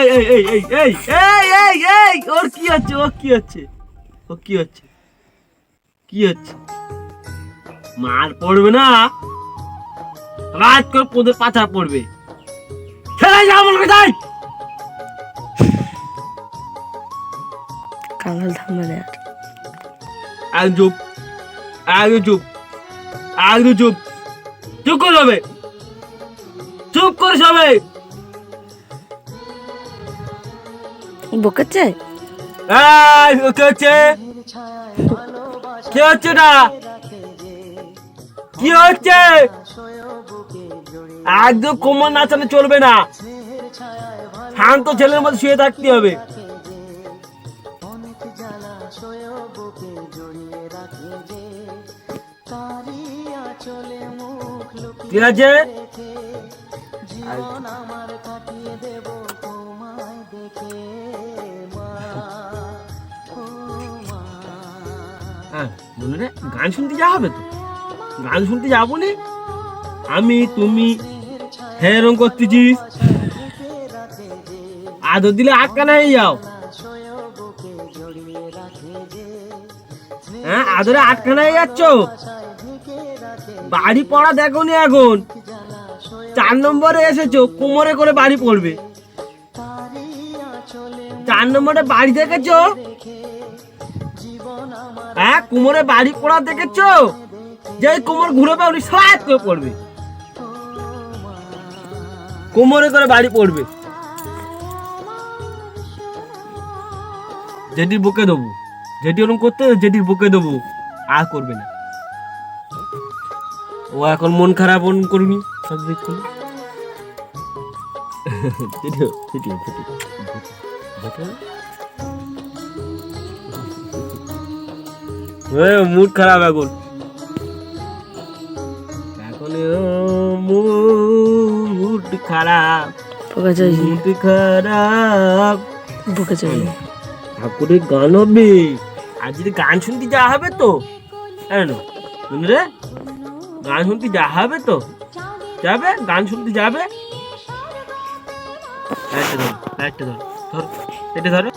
এই এই এই এই এই এই এই ওর কি হচ্ছে ওর কি হচ্ছে? ও কি হচ্ছে? কি হচ্ছে? মার পড়বে না? রাত করে পোদের পড়বে। খেলে যা কাঙাল থামবে আর। এক চুপ এক চুপ এক চুপ। চুপ করে হবে চুপ করে সবাই বকেছে? এই কে হচ্ছে হচ্ছে না? কি হচ্ছে? একদম কোমর নাচানো চলবে না। শান্ত ছেলের মধ্যে শুয়ে থাকতে হবে। ঠিক আছে হ্যাঁ রে গান শুনতে যাওয়া হবে তো? গান শুনতে যাব নি। আমি, তুমি হ্যাঁ এরকম করতেছিস আদর দিলে আটকা নাই যাও। হ্যাঁ আদরে আটকা নাই যাচ্ছ? বাড়ি পড়া দেখো নি এখন। চার নম্বরে এসেছ, কোমরে করে বাড়ি পড়বে। চার নম্বরে বাড়ি দেখেছ? হ্যাঁ কোমরে বাড়ি পড়া দেখেছ? যে কোমর ঘুরে পাও উনি সাত করে পড়বে। কোমরে করে বাড়ি পড়বে। যেটির বুকে দেবো। যেটি ওরকম করতে যেটির বুকে দেবো। আর করবে না। ও এখন মন খারাপ ওরকম করবি সব দিক করে সেটিও সেটিও সেটিও মুড খারাপ এখন। এখন মুড খারাপ। মুড খারাপ। বকেছে ঠাকুরের গান হবে। আর যদি গান শুনতে যাওয়া হবে তো? হ্যাঁ না। রে? গান শুনতে যাওয়া হবে তো? যাবে? গান শুনতে যাবে? একটা ধর একটা ধর ধর। এটা ধরো।